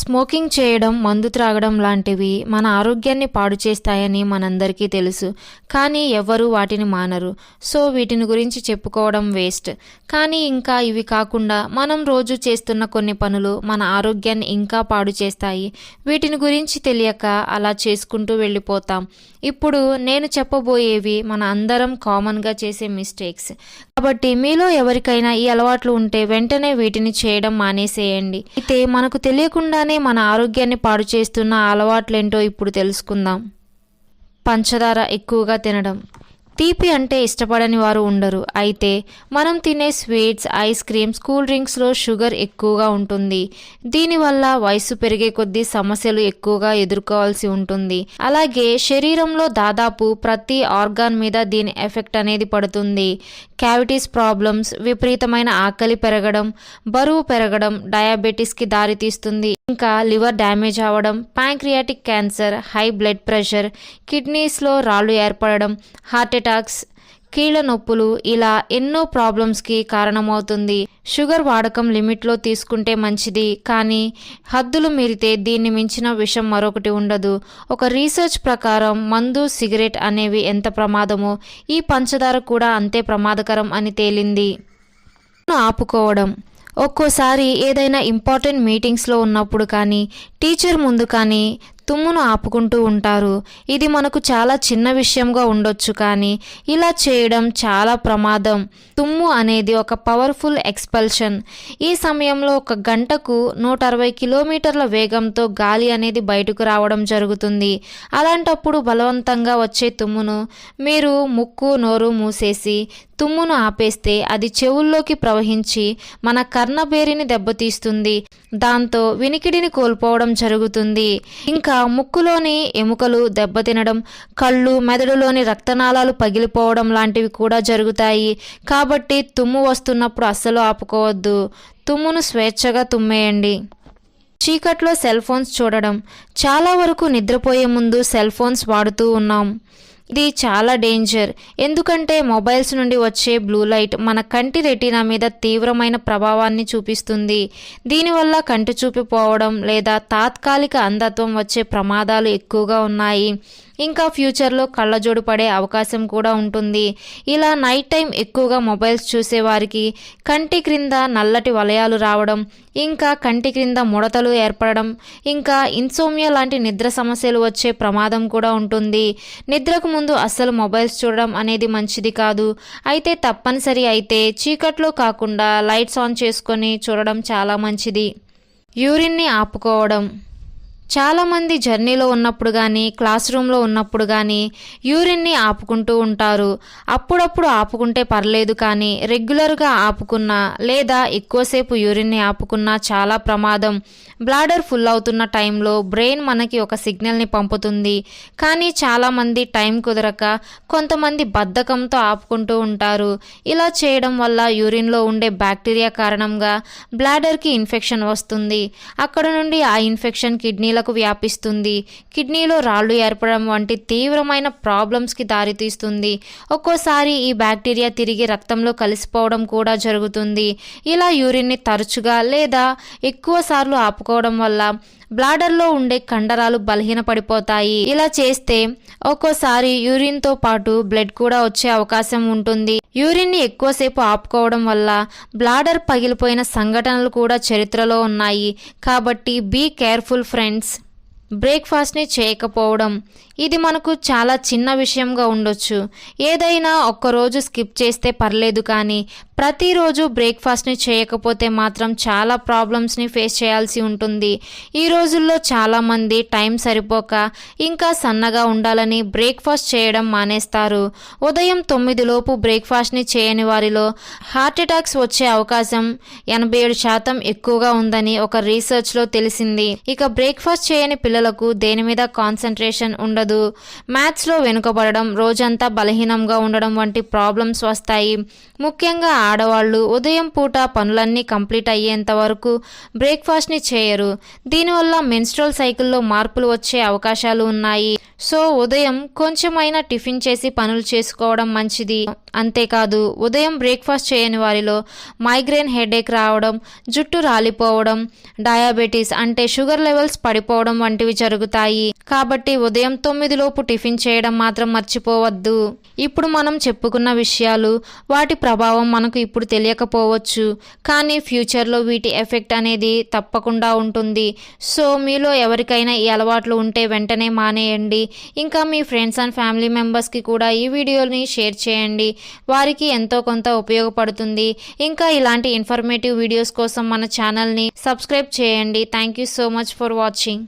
Smoking చేయడం మందు త్రాగడం లాంటివి మన ఆరోగ్యాన్ని పాడు చేస్తాయని మనందరికీ తెలుసు. కానీ ఎవ్వరూ వాటిని మానరు. సో వీటిని గురించి చెప్పుకోవడం వేస్ట్. కానీ ఇంకా ఇవి కాకుండా మనం రోజు చేస్తున్న కొన్ని పనులు మన ఆరోగ్యాన్ని ఇంకా పాడు చేస్తాయి. వీటిని గురించి తెలియక అలా చేసుకుంటూ వెళ్ళిపోతాం. ఇప్పుడు నేను చెప్పబోయేవి మన అందరం కామన్గా చేసే మిస్టేక్స్ కాబట్టి మీలో ఎవరికైనా ఈ అలవాట్లు ఉంటే వెంటనే వీటిని చేయడం మానేసేయండి. అయితే మనకు తెలియకుండా తెలియకుండానే మన ఆరోగ్యాన్ని పాడు చేస్తున్న అలవాట్లేంటో ఇప్పుడు తెలుసుకుందాం. పంచదార ఎక్కువగా తినడం. తీపి అంటే ఇష్టపడని వారు ఉండరు. అయితే మనం తినే స్వీట్స్ ఐస్ క్రీమ్స్ కూల్ డ్రింక్స్లో షుగర్ ఎక్కువగా ఉంటుంది. దీనివల్ల వయసు పెరిగే కొద్దీ సమస్యలు ఎక్కువగా ఎదుర్కోవాల్సి ఉంటుంది. అలాగే శరీరంలో దాదాపు ప్రతి ఆర్గాన్ మీద దీని ఎఫెక్ట్ అనేది పడుతుంది. క్యావిటీస్ ప్రాబ్లమ్స్ విపరీతమైన ఆకలి పెరగడం బరువు పెరగడం డయాబెటీస్కి దారితీస్తుంది. ఇంకా లివర్ డ్యామేజ్ అవ్వడం pancreatic cancer high blood pressure కిడ్నీస్లో రాళ్ళు ఏర్పడడం హార్ట్ అటాక్స్ కీళ్ళ నొప్పులు ఇలా ఎన్నో ప్రాబ్లమ్స్కి కారణమవుతుంది. షుగర్ వాడకం లిమిట్లో తీసుకుంటే మంచిది కానీ హద్దులు మీరితే దీన్ని మించిన విషం మరొకటి ఉండదు. ఒక రీసెర్చ్ ప్రకారం మందు సిగరెట్ అనేవి ఎంత ప్రమాదమో ఈ పంచదార కూడా అంతే ప్రమాదకరం అని తేలింది. ఆపుకోవడం. ఒక్కోసారి ఏదైనా ఇంపార్టెంట్ మీటింగ్స్లో ఉన్నప్పుడు కానీ టీచర్ ముందు కానీ తుమ్మును ఆపుకుంటూ ఉంటారు. ఇది మనకు చాలా చిన్న విషయంగా ఉండొచ్చు కానీ ఇలా చేయడం చాలా ప్రమాదం. తుమ్ము అనేది ఒక పవర్ఫుల్ ఎక్స్పల్షన్. ఈ సమయంలో ఒక గంటకు నూట అరవై కిలోమీటర్ల వేగంతో గాలి అనేది బయటకు రావడం జరుగుతుంది. అలాంటప్పుడు బలవంతంగా వచ్చే తుమ్మును మీరు ముక్కు నోరు మూసేసి తుమ్మును ఆపేస్తే అది చెవుల్లోకి ప్రవహించి మన కర్ణబేరిని దెబ్బతీస్తుంది. దాంతో వినికిడిని కోల్పోవడం జరుగుతుంది. ఇంకా ముక్కులోని ఎముకలు దెబ్బతినడం కళ్ళు మెదడులోని రక్తనాళాలు పగిలిపోవడం లాంటివి కూడా జరుగుతాయి. కాబట్టి తుమ్ము వస్తున్నప్పుడు అస్సలు ఆపుకోవద్దు. తుమ్మును స్వేచ్ఛగా తుమ్మేయండి. చీకట్లో సెల్ ఫోన్స్ చూడడం. చాలా వరకు నిద్రపోయే ముందు సెల్ ఫోన్స్ వాడుతూ ఉన్నాం. ఇది చాలా డేంజర్ ఎందుకంటే మొబైల్స్ నుండి వచ్చే బ్లూ లైట్ మన కంటి రెటీనా మీద తీవ్రమైన ప్రభావాన్ని చూపిస్తుంది. దీనివల్ల కంటి చూపిపోవడం లేదా తాత్కాలిక అంధత్వం వచ్చే ప్రమాదాలు ఎక్కువగా ఉన్నాయి. ఇంకా ఫ్యూచర్లో కళ్ళజోడు పడే అవకాశం కూడా ఉంటుంది. ఇలా నైట్ టైం ఎక్కువగా మొబైల్స్ చూసేవారికి కంటి క్రింద నల్లటి వలయాలు రావడం ఇంకా కంటి క్రింద ముడతలు ఏర్పడడం ఇంకా ఇన్సోమియా లాంటి నిద్ర సమస్యలు వచ్చే ప్రమాదం కూడా ఉంటుంది. నిద్రకు ముందు అస్సలు మొబైల్స్ చూడడం అనేది మంచిది కాదు. అయితే తప్పనిసరి అయితే చీకట్లో కాకుండా లైట్స్ ఆన్ చేసుకొని చూడడం చాలా మంచిది. యూరిన్ని ఆపుకోవడం. చాలామంది జర్నీలో ఉన్నప్పుడు కానీ క్లాస్ రూమ్లో ఉన్నప్పుడు కానీ యూరిన్ని ఆపుకుంటూ ఉంటారు. అప్పుడప్పుడు ఆపుకుంటే పర్లేదు కానీ రెగ్యులర్గా ఆపుకున్నా లేదా ఎక్కువసేపు యూరిన్ని ఆపుకున్నా చాలా ప్రమాదం. బ్లాడర్ ఫుల్ అవుతున్న టైంలో బ్రెయిన్ మనకి ఒక సిగ్నల్ని పంపుతుంది. కానీ చాలామంది టైం కుదరక కొంతమంది బద్ధకంతో ఆపుకుంటూ ఉంటారు. ఇలా చేయడం వల్ల యూరిన్లో ఉండే బ్యాక్టీరియా కారణంగా బ్లాడర్కి ఇన్ఫెక్షన్ వస్తుంది. అక్కడ నుండి ఆ ఇన్ఫెక్షన్ కిడ్నీలకు వ్యాపిస్తుంది. కిడ్నీలో రాళ్ళు ఏర్పడడం వంటి తీవ్రమైన ప్రాబ్లమ్స్కి దారితీస్తుంది. ఒక్కోసారి ఈ బ్యాక్టీరియా తిరిగి రక్తంలో కలిసిపోవడం కూడా జరుగుతుంది. ఇలా యూరిన్ని తరచుగా లేదా ఎక్కువ సార్లు ఆపుకోవడం వల్ల బ్లాడర్లో ఉండే కండరాలు బలహీనపడిపోతాయి. ఇలా చేస్తే ఒక్కోసారి యూరిన్తో పాటు బ్లడ్ కూడా వచ్చే అవకాశం ఉంటుంది. యూరిన్ని ఎక్కువసేపు ఆపుకోవడం వల్ల బ్లాడర్ పగిలిపోయిన సంఘటనలు కూడా చరిత్రలో ఉన్నాయి. కాబట్టి బీ కేర్ఫుల్ ఫ్రెండ్స్ బ్రేక్ఫాస్ట్ని చేయకపోవడం ఇది మనకు చాలా చిన్న విషయంగా ఉండొచ్చు. ఏదైనా ఒక్కరోజు స్కిప్ చేస్తే పర్లేదు కానీ ప్రతిరోజు బ్రేక్ఫాస్ట్ని చేయకపోతే మాత్రం చాలా ప్రాబ్లమ్స్ని ఫేస్ చేయాల్సి ఉంటుంది. ఈ రోజుల్లో చాలామంది టైం సరిపోక ఇంకా సన్నగా ఉండాలని బ్రేక్ఫాస్ట్ చేయడం మానేస్తారు. ఉదయం తొమ్మిదిలోపు బ్రేక్ఫాస్ట్ని చేయని వారిలో హార్ట్ అటాక్స్ వచ్చే అవకాశం ఎనభై ఏడు శాతం ఎక్కువగా ఉందని ఒక రీసెర్చ్లో తెలిసింది. ఇక బ్రేక్ఫాస్ట్ చేయని పిల్లలకు దేని మీద కాన్సన్ట్రేషన్ ఉండదు. మ్యాథ్స్లో వెనుకబడడం రోజంతా బలహీనంగా ఉండడం వంటి ప్రాబ్లమ్స్ వస్తాయి. ముఖ్యంగా ఆడవాళ్ళు ఉదయం పూట పనులన్నీ కంప్లీట్ అయ్యేంత వరకు బ్రేక్ఫాస్ట్ని చేయరు. దీనివల్ల మెన్స్ట్రల్ సైకిల్లో మార్పులు వచ్చే అవకాశాలు ఉన్నాయి. సో ఉదయం కొంచెమైనా టిఫిన్ చేసి పనులు చేసుకోవడం మంచిది. అంతేకాదు ఉదయం బ్రేక్ఫాస్ట్ చేయని వారిలో మైగ్రేన్ హెడేక్ రావడం జుట్టు రాలిపోవడం డయాబెటీస్ అంటే షుగర్ లెవెల్స్ పడిపోవడం వంటివి జరుగుతాయి. కాబట్టి ఉదయం తొమ్మిది లోపు టిఫిన్ చేయడం మాత్రం మర్చిపోవద్దు. ఇప్పుడు మనం చెప్పుకున్న విషయాలు వాటి ప్రభావం మనకు మనకు ఇప్పుడు తెలియకపోవచ్చు కానీ ఫ్యూచర్లో వీటి ఎఫెక్ట్ అనేది తప్పకుండా ఉంటుంది. సో మీలో ఎవరికైనా ఈ అలవాట్లు ఉంటే వెంటనే మానేయండి. ఇంకా మీ ఫ్రెండ్స్ అండ్ ఫ్యామిలీ మెంబర్స్కి కూడా ఈ వీడియోని షేర్ చేయండి. వారికి ఎంతో కొంత ఉపయోగపడుతుంది. ఇంకా ఇలాంటి ఇన్ఫర్మేటివ్ వీడియోస్ కోసం మన ఛానల్ని సబ్స్క్రైబ్ చేయండి. Thank you so much for watching